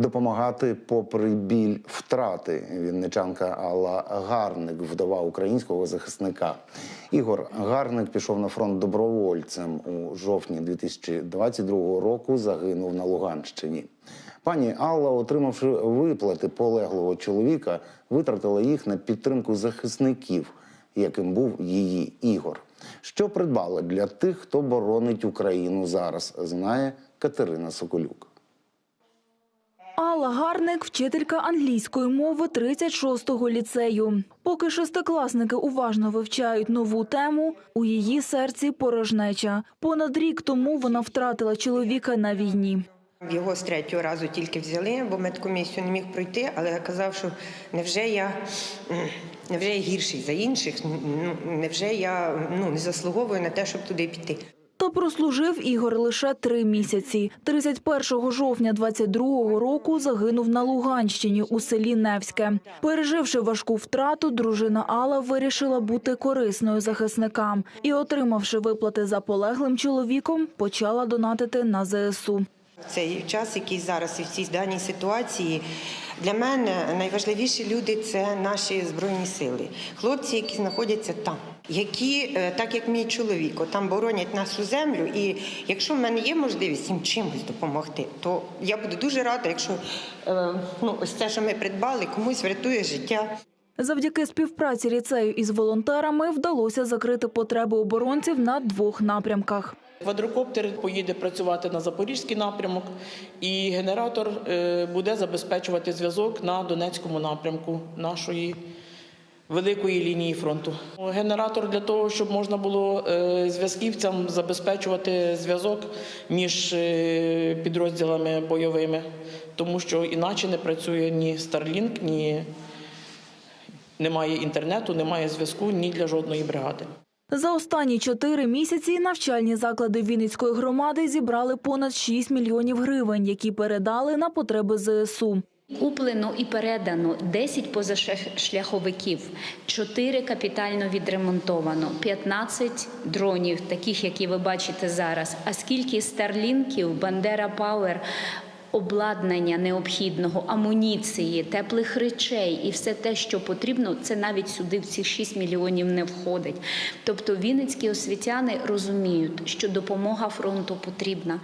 допомагати попри біль втрати. Вінничанка Алла Гарник, вдова українського захисника. Ігор Гарник пішов на фронт добровольцем у жовтні 2022 року. Загинув на Луганщині. Пані Алла, отримавши виплати полеглого чоловіка, витратила їх на підтримку захисників, яким був її Ігор. Що придбала для тих, хто боронить Україну зараз, знає Катерина Соколюк. Алла Гарник, вчителька англійської мови 36-го ліцею. Поки шестикласники уважно вивчають нову тему, у її серці порожнеча. Понад рік тому вона втратила чоловіка на війні. Його з третього разу тільки взяли, бо медкомісію не міг пройти, але казав, що невже я, невже я гірший за інших, ну, невже я ну, не заслуговую на те, щоб туди піти. Та прослужив Ігор лише три місяці. 31 жовтня 22-го року загинув на Луганщині у селі Невське. Переживши важку втрату, дружина Алла вирішила бути корисною захисникам і, отримавши виплати за полеглим чоловіком, почала донатити на ЗСУ. Цей час, який зараз і в цій даній ситуації, для мене найважливіші люди це наші збройні сили, хлопці, які знаходяться там, які, е, так як мій чоловік, там боронять нашу землю. І якщо в мене є можливість їм чимось допомогти, то я буду дуже рада, якщо е, ну, ось це, що ми придбали, комусь врятує життя. Завдяки співпраці ліцею із волонтерами вдалося закрити потреби оборонців на двох напрямках. Квадрокоптер поїде працювати на запорізький напрямок, і генератор е, буде забезпечувати зв'язок на Донецькому напрямку нашої великої лінії фронту. Генератор для того, щоб можна було е, зв'язківцям забезпечувати зв'язок між е, підрозділами бойовими, тому що іначе не працює ні Starlink, ні немає інтернету, немає зв'язку ні для жодної бригади. За останні чотири місяці навчальні заклади Вінницької громади зібрали понад 6 мільйонів гривень, які передали на потреби ЗСУ. Куплено і передано 10 позашляховиків, 4 капітально відремонтовано, 15 дронів, таких, які ви бачите зараз. А скільки старлінків, Бандера Пауер, обладнання необхідного, амуніції, теплих речей і все те, що потрібно, це навіть сюди в ці 6 мільйонів не входить. Тобто вінницькі освітяни розуміють, що допомога фронту потрібна.